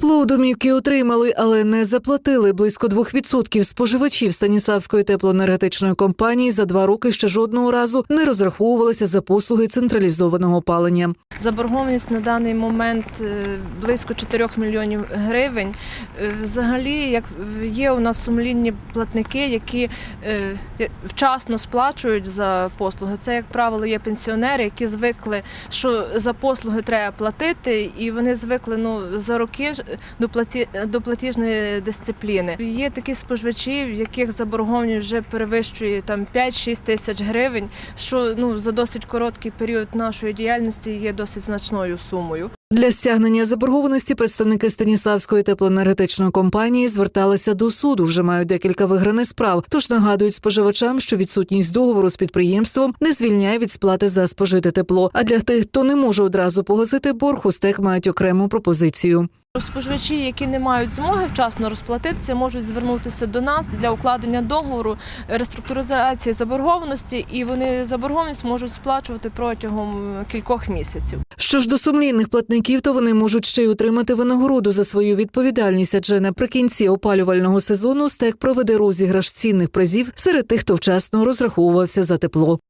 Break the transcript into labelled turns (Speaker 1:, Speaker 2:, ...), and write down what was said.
Speaker 1: Тепло у домівки отримали, але не заплатили. Близько 2% споживачів Станіславської теплоенергетичної компанії за два роки ще жодного разу не розраховувалися за послуги централізованого опалення.
Speaker 2: Заборгованість на даний момент е, близько 4 мільйонів гривень. Е, Взагалі, як є у нас сумлінні платники, які е, вчасно сплачують за послуги. Це, як правило, є пенсіонери, які звикли, що за послуги треба платити, і вони звикли ну за роки до платіжної дисципліни. Є такі споживачі, в яких заборгованість вже перевищує там 5-6 тисяч гривень, що ну за досить короткий період нашої діяльності є досить значною сумою.
Speaker 1: Для стягнення заборгованості представники Станіславської теплоенергетичної компанії зверталися до суду. Вже мають декілька виграних справ. Тож нагадують споживачам, що відсутність договору з підприємством не звільняє від сплати за спожите тепло. А для тих, хто не може одразу погасити борг, у мають окрему пропозицію.
Speaker 2: Споживачі, які не мають змоги вчасно розплатитися, можуть звернутися до нас для укладення договору реструктуризації заборгованості, і вони заборгованість можуть сплачувати протягом кількох місяців.
Speaker 1: Що ж до сумлінних платників, то вони можуть ще й отримати винагороду за свою відповідальність, адже наприкінці опалювального сезону стек проведе розіграш цінних призів серед тих, хто вчасно розраховувався за тепло.